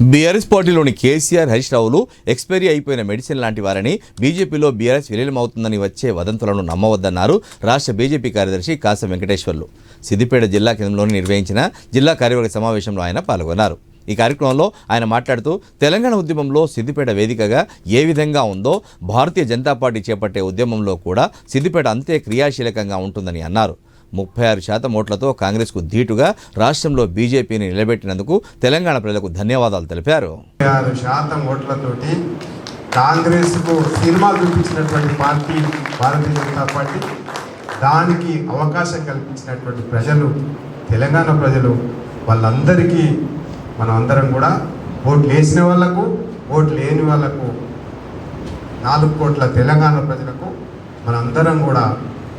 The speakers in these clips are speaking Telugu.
బీఆర్ఎస్ పార్టీలోని కేసీఆర్ హరీష్ రావులు ఎక్స్పైరీ అయిపోయిన మెడిసిన్ లాంటి వారని బీజేపీలో బీఆర్ఎస్ విలీనమవుతుందని వచ్చే వదంతులను నమ్మవద్దన్నారు రాష్ట్ర బీజేపీ కార్యదర్శి కాసం వెంకటేశ్వర్లు. సిద్దిపేట జిల్లా కేంద్రంలోని నిర్వహించిన జిల్లా కార్యవర్గ సమావేశంలో ఆయన పాల్గొన్నారు. ఈ కార్యక్రమంలో ఆయన మాట్లాడుతూ తెలంగాణ ఉద్యమంలో సిద్దిపేట వేదికగా ఏ విధంగా ఉందో భారతీయ జనతా పార్టీ చేపట్టే ఉద్యమంలో కూడా సిద్దిపేట అంతే క్రియాశీలకంగా ఉంటుందని అన్నారు. ముప్పై ఆరు శాతం ఓట్లతో కాంగ్రెస్కు ధీటుగా రాష్ట్రంలో బీజేపీని నిలబెట్టినందుకు తెలంగాణ ప్రజలకు ధన్యవాదాలు తెలిపారు. ఆరు శాతం ఓట్లతోటి కాంగ్రెస్కు సినిమా చూపించినటువంటి పార్టీ భారతీయ జనతా పార్టీ దానికి అవకాశం కల్పించినటువంటి ప్రజలు తెలంగాణ ప్రజలు వాళ్ళందరికీ మనం అందరం కూడా ఓట్లు వేసిన వాళ్ళకు ఓట్లు లేని వాళ్ళకు నాలుగు కోట్ల తెలంగాణ ప్రజలకు మనందరం కూడా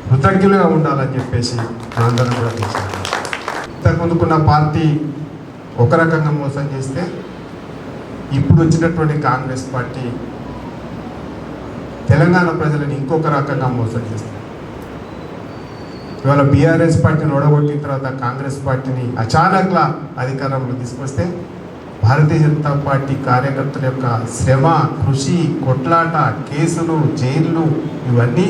కృతజ్ఞులుగా ఉండాలని చెప్పేసి ఆందోళన కూడా చేశాము. ఇంతకుముందుకున్న పార్టీ ఒక రకంగా మోసం చేస్తే ఇప్పుడు వచ్చినటువంటి కాంగ్రెస్ పార్టీ తెలంగాణ ప్రజలను ఇంకొక రకంగా మోసం చేస్తుంది. ఇవాళ బీఆర్ఎస్ పార్టీని ఓడగొట్టిన తర్వాత కాంగ్రెస్ పార్టీని అచానక్లా అధికారంలో తీసుకొస్తే భారతీయ జనతా పార్టీ కార్యకర్తల యొక్క శ్రమ కృషి కొట్లాట కేసులు జైళ్ళు ఇవన్నీ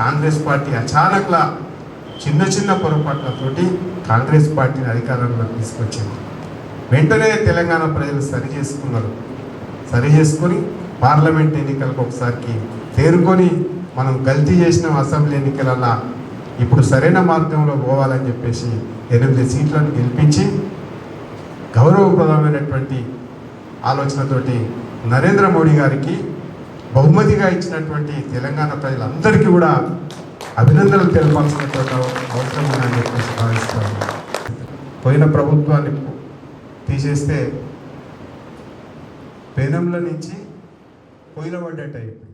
కాంగ్రెస్ పార్టీ అచానక్లా చిన్న చిన్న పొరపాట్లతోటి కాంగ్రెస్ పార్టీని అధికారంలో తీసుకొచ్చింది. వెంటనే తెలంగాణ ప్రజలు సరి చేసుకున్నారు. సరి చేసుకొని పార్లమెంట్ ఎన్నికలకు ఒకసారికి తేరుకొని మనం గల్తీ చేసిన అసెంబ్లీ ఎన్నికలల్లా ఇప్పుడు సరైన మార్గంలో పోవాలని చెప్పేసి ఎనిమిది సీట్లను గెలిపించి గౌరవప్రదమైనటువంటి ఆలోచనతోటి నరేంద్ర మోడీ గారికి బహుమతిగా ఇచ్చినటువంటి తెలంగాణ ప్రజలందరికీ కూడా అభినందనలు తెలపాల్సినటువంటి అవసరం ఉందని చెప్పేసి భావిస్తాను. పోయిన ప్రభుత్వాన్ని తీసేస్తే పెనంల నుంచి పొయ్యిల పడ్డట్టు